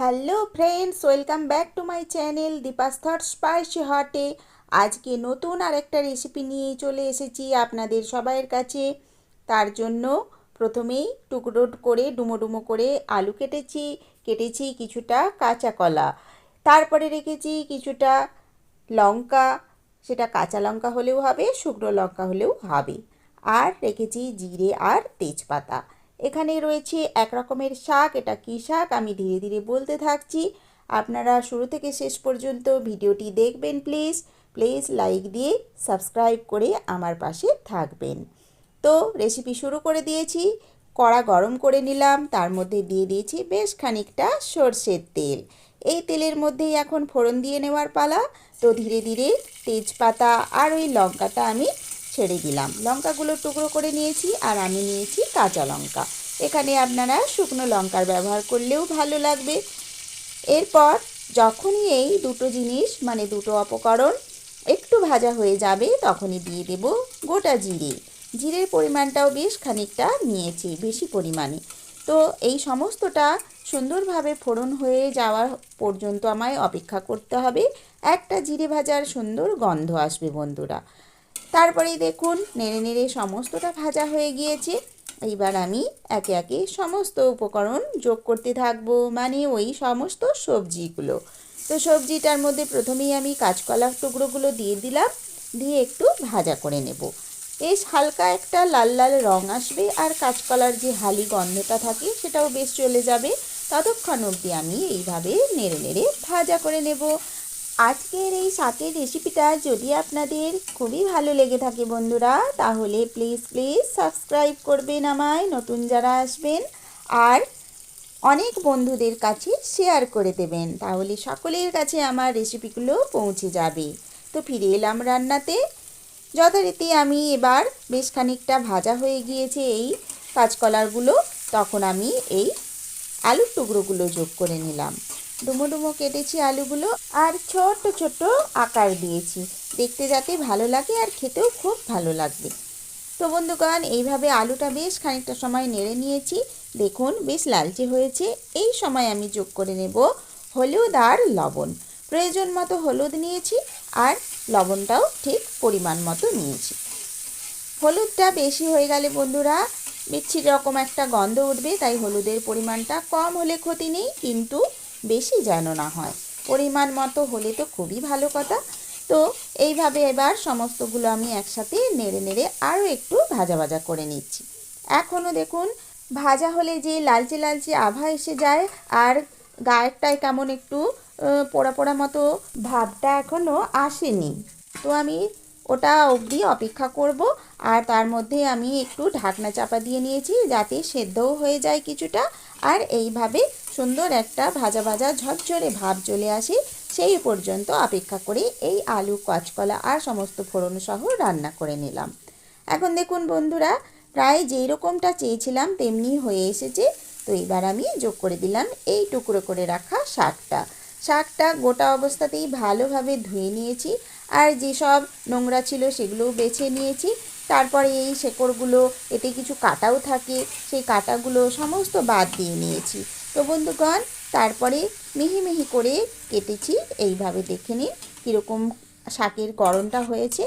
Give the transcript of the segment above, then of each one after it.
Hello friends, welcome back to my channel Deepa's thought spicy হটে। আজকে নতুন আরেকটা recipe নিয়ে চলে এসেছি আপনাদের সবাইয়ের কাছে। তার জন্য প্রথমেই টুকরো করে ডুমো ডুমো করে আলু কেটেছি কেটেছি কিছুটা কাঁচা কলা। তারপরে রেখেছি কিছুটা লঙ্কা, সেটা কাঁচা লঙ্কা হলেও হবে, শুকনো লঙ্কা হলেও হবে। আর রেখেছি জিরে আর তেজপাতা। এখানে রয়েছে এক রকমের শাক, এটা কী শাক? আমি ধীরে ধীরে বলতে থাকছি। আপনারা শুরু থেকে শেষ পর্যন্ত ভিডিওটি দেখবেন প্লিজ প্লিজ লাইক দিয়ে সাবস্ক্রাইব করে আমার পাশে থাকবেন। তো রেসিপি শুরু করে দিয়েছি। কড়া গরম করে নিলাম, তার মধ্যে দিয়ে দিয়েছি বেশ খানিকটা সর্ষের তেল। এই তেলের মধ্যেই এখন ফোড়ন দিয়ে নেওয়ার পালা। তো ধীরে ধীরে তেজপাতা আর ওই লঙ্কাটা আমি ছেড়ে দিলাম। লঙ্কাগুলো টুকরো করে নিয়েছি আর আমি নিয়েছি কাঁচা লঙ্কা। এখানে আপনারা শুকনো লঙ্কার ব্যবহার করলেও ভালো লাগবে। এরপর যখনই এই দুটো জিনিস মানে দুটো অপকরণ একটু ভাজা হয়ে যাবে, তখনই দিয়ে দেব গোটা জিরে। জিরের পরিমাণটাও বেশ খানিকটা নিয়েছি, বেশি পরিমাণে। তো এই সমস্তটা সুন্দরভাবে ফোড়ন হয়ে যাওয়া পর্যন্ত আমায় অপেক্ষা করতে হবে। একটা জিরে ভাজার সুন্দর গন্ধ আসবে বন্ধুরা। তারপরেই দেখুন, নেড়ে নেড়ে সমস্তটা ভাজা হয়ে গিয়েছে। এইবার আমি একে একে সমস্ত উপকরণ যোগ করতে থাকব মানে ওই সমস্ত সবজিগুলো। তো সবজিটার মধ্যে প্রথমেই আমি কাঁচকলার টুকরোগুলো দিয়ে দিলাম, দিয়ে একটু ভাজা করে নেব। বেশ হালকা একটা লাল লাল রং আসবে আর কাঁচকলার যে হালি গন্ধটা থাকে সেটাও বেশ চলে যাবে। ততক্ষণ অবধি আমি এইভাবে নেড়ে নেড়ে ভাজা করে নেব। আজকের এই শাকের রেসিপিটা যদি আপনাদের খুবই ভালো লেগে থাকে বন্ধুরা, তাহলে প্লিজ প্লিজ সাবস্ক্রাইব করবেন আমায়, নতুন যারা আসবেন, আর অনেক বন্ধুদের কাছে শেয়ার করে দেবেন, তাহলে সকলের কাছে আমার রেসিপিগুলো পৌঁছে যাবে। তো ফিরে এলাম রান্নাতে। যথারীতি আমি এবার বেশ খানিকটা ভাজা হয়ে গিয়েছে এই কাঁচকলারগুলো তখন আমি এই আলুর টুকরোগুলো যোগ করে নিলাম। ডুমো ডুমো কেটেছি আলুগুলো আর ছোট ছোট আকার দিয়েছি। দেখতে যাতে ভালো লাগে আর খেতেও খুব ভালো লাগবে। তো বন্ধুগণ, এইভাবে আলুটা বেশ খানিকটা সময় নেড়ে নিয়েছি। দেখুন, বেশ লালচে হয়েছে। এই সময় আমি যোগ করে নেব হলুদ আর লবণ। প্রয়োজন মতো হলুদ নিয়েছি আর লবণটাও ঠিক পরিমাণ মতো নিয়েছি। হলুদটা বেশি হয়ে গেলে বন্ধুরা বিচ্ছির রকম একটা গন্ধ উঠবে, তাই হলুদের পরিমাণটা কম হলে ক্ষতি নেই, কিন্তু বেশি যেন না হয়। পরিমাণ মতো হলে তো খুবই ভালো কথা। তো এইভাবে এবার সমস্তগুলো আমি একসাথে নেড়ে নেড়ে আরও একটু ভাজা ভাজা করে নিচ্ছি। এখনও দেখুন, ভাজা হলে যে লালচে লালচে আভা এসে যায়, আর গায়েরটায় কেমন একটু পোড়া পোড়া মতো ভাবটা এখনও আসেনি। তো আমি ওটা অবধি অপেক্ষা করব, আর তার মধ্যে আমি একটু ঢাকনা চাপা দিয়ে নিয়েছি যাতে সেদ্ধও হয়ে যায় কিছুটা, আর এইভাবে সুন্দর একটা ভাজা ভাজা ঝরঝরে ভাব চলে আসে, সেই পর্যন্ত অপেক্ষা করে এই আলু, কাঁচকলা আর সমস্ত ফোড়ন সহ রান্না করে নিলাম। এখন দেখুন বন্ধুরা, প্রায় যেই রকমটা চেয়েছিলাম তেমনি হয়ে এসেছে। তো এবার আমি যোগ করে দিলাম এই টুকরো করে রাখা শাকটা। শাকটা গোটা অবস্থাতেই ভালোভাবে ধুয়ে নিয়েছি আর যেসব নোংরা ছিল সেগুলোও বেছে নিয়েছি। তারপরে এই শেকড়গুলো, এতে কিছু কাটাও থাকে, সেই কাটাগুলো সমস্ত বাদ দিয়ে নিয়েছি। তো বন্ধুগণ, তারপরে মিহি মিহি করে কেটেছি, এইভাবে দেখে নিন কীরকম শাকের গড়নটা হয়েছে।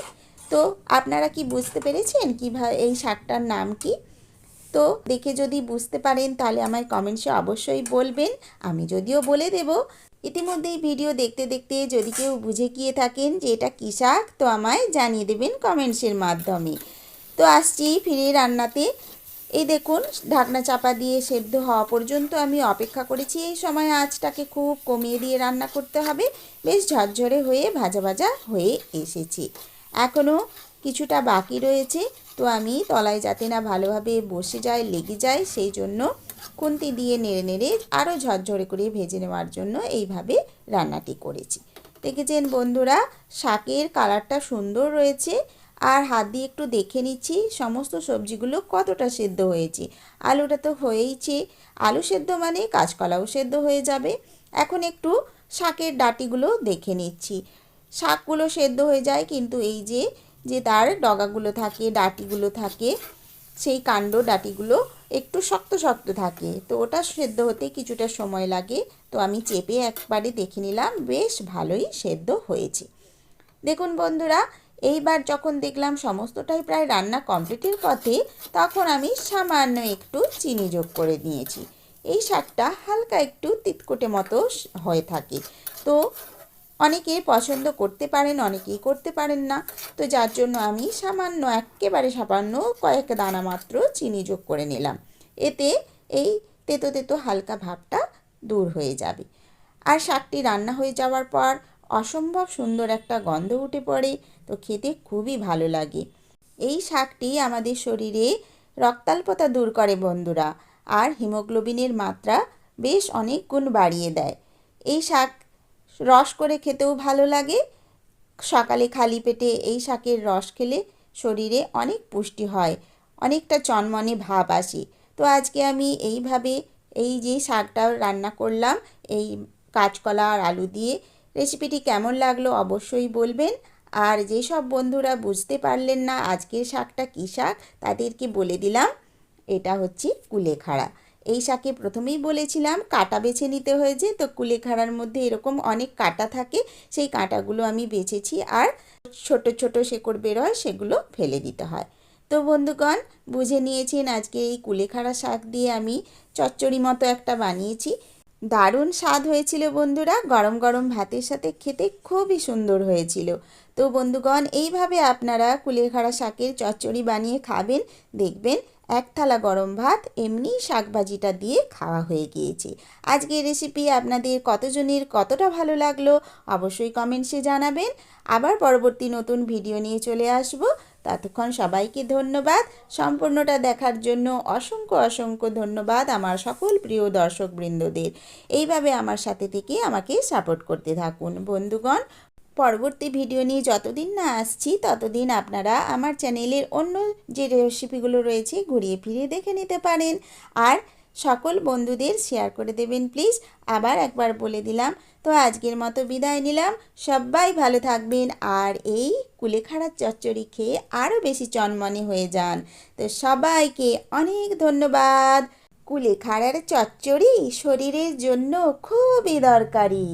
তো আপনারা কি বুঝতে পেরেছেন কীভাবে এই শাকটার নাম কি? তো দেখে যদি বুঝতে পারেন তাহলে আমায় কমেন্টসে অবশ্যই বলবেন, আমি যদিও বলে দেব। ইতিমধ্যেই ভিডিও দেখতে দেখতে যদি কেউ বুঝে গিয়ে থাকেন যে এটা কী শাক, তো আমায় জানিয়ে দেবেন কমেন্টসের মাধ্যমে। তো আসছি ফিরে রান্নাতে। এই দেখুন, ঢাকনা চাপা দিয়ে সেদ্ধ হওয়া পর্যন্ত আমি অপেক্ষা করেছি। এই সময় আঁচটাকে খুব কমিয়ে দিয়ে রান্না করতে হবে। বেশ ঝরঝরে হয়ে ভাজা ভাজা হয়ে এসেছি। এখনও কিছুটা বাকি রয়েছে। তো আমি তলায় যাতে না ভালোভাবে বসে যায়, লেগে যায়, সেই জন্য খুন্তি দিয়ে নেড়ে নেড়ে আরও ঝরঝরে করে ভেজে নেওয়ার জন্য এইভাবে রান্নাটি করেছি। দেখেছেন বন্ধুরা, শাকের কালারটা সুন্দর রয়েছে। আর হাত দিয়ে একটু দেখে নিচ্ছি সমস্ত সবজিগুলো কতটা সেদ্ধ হয়েছে। আলুটা তো হয়েইছে। আলু সেদ্ধ মানে কাঁচকলাও সেদ্ধ হয়ে যাবে। এখন একটু শাকের ডাটিগুলো দেখে নিচ্ছি। শাকগুলো সেদ্ধ হয়ে যায়, কিন্তু এই যে যে তার ডগাগুলো থাকে, ডাটিগুলো থাকে, সেই কাণ্ড ডাটিগুলো একটু শক্ত শক্ত থাকে। তো ওটা সেদ্ধ হতে কিছুটা সময় লাগে। তো আমি চেপে একবারে দেখে নিলাম, বেশ ভালোই সেদ্ধ হয়েছে। দেখুন বন্ধুরা এইবার যখন দেখলাম সমস্তটাই প্রায় রান্না কমপ্লিটের পথে, তখন আমি সামান্য একটু চিনি যোগ করে দিয়েছি এই শাকটা হালকা একটু তিতকুটে মতো হয়ে থাকে। তো অনেকে পছন্দ করতে পারেন, অনেকেই করতে পারেন না। তো যার জন্য আমি সামান্য, একেবারে সামান্য কয়েক দানা মাত্র চিনি যোগ করে নিলাম। এতে এই তেতো তেতো হালকা ভাবটা দূর হয়ে যাবে। আর শাকটি রান্না হয়ে যাওয়ার পর অসম্ভব সুন্দর একটা গন্ধ উঠে পড়ে। তো খেতে খুবই ভালো লাগে। এই শাকটি আমাদের শরীরে রক্তাল্পতা দূর করে বন্ধুরা, আর হিমোগ্লোবিনের মাত্রা বেশ অনেক গুণ বাড়িয়ে দেয়। এই শাক রস করে খেতেও ভালো লাগে। সকালে খালি পেটে এই শাকের রস খেলে শরীরে অনেক পুষ্টি হয়, অনেকটা চনমনে ভাব আসে। তো আজকে আমি এইভাবে এই যে শাকটা রান্না করলাম, এই কাঁচকলা আর আলু দিয়ে রেসিপিটি কেমন লাগল অবশ্যই বলবেন। আর যেসব বন্ধুরা বুঝতে পারলেন না আজকের শাকটা কী শাক, তাদেরকে বলে দিলাম, এটা হচ্ছে কুলেখাড়া। এই শাকে প্রথমেই বলেছিলাম, কাটা বেছে নিতে হয়েছে, তো কুলেখাড়ার মধ্যে এরকম অনেক কাটা থাকে, সেই কাঁটাগুলো আমি বেছেছি আর ছোট ছোট শেকড় বেরোয়, সেগুলো ফেলে দিতে হয়। তো বন্ধুগণ, বুঝে নিয়েছেন আজকে এই কুলেখাড়া শাক দিয়ে আমি চচ্চড়ি মতো একটা বানিয়েছি। দারুণ স্বাদ হয়েছিল বন্ধুরা। গরম গরম ভাতের সাথে খেতে খুবই সুন্দর হয়েছিল। তো বন্ধুগণ, এইভাবে আপনারা কুলেখাড়া শাকের চচ্চড়ি বানিয়ে খাবেন। দেখবেন এক থালা গরম ভাত, এমনি শাকভাজিটা দিয়ে খাওয়া হয়ে গিয়েছে। আজকের রেসিপি আপনাদের কতজনের কতটা ভালো লাগল, অবশ্যই কমেন্টসে জানাবেন। আবার পরবর্তী নতুন ভিডিও নিয়ে চলে আসব। ততক্ষণ সবাইকে ধন্যবাদ। সম্পূর্ণটা দেখার জন্য অসংখ্য অসংখ্য ধন্যবাদ আমার সকল প্রিয় দর্শকবৃন্দদের। এইভাবে আমার সাথে থেকে আমাকে সাপোর্ট করতে থাকুন। বন্ধুগণ, পরবর্তী ভিডিও নিয়ে যতদিন না আসছি, ততদিন আপনারা আমার চ্যানেলের অন্য যে রেসিপিগুলো রয়েছে, ঘুরিয়ে ফিরিয়ে দেখে নিতে পারেন। আর সকল বন্ধুদের শেয়ার করে দেবেন প্লিজ আবার একবার বলে দিলাম, তো আজকের মতো বিদায় নিলাম। সবাই ভালো থাকবেন, আর এই কুলেখাড়ার চচ্চড়ি খেয়ে আরও বেশি চনমনে হয়ে যান। তো সবাইকে অনেক ধন্যবাদ। কুলেখাড়ার চচ্চড়ি শরীরের জন্য খুবই দরকারি।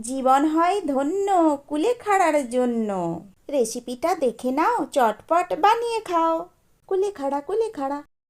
জীবন হয় ধন্য কুলেখাড়ার জন্য। রেসিপিটা দেখে নাও, চটপট বানিয়ে খাও। কুলেখাড়া কুলেখাড়া।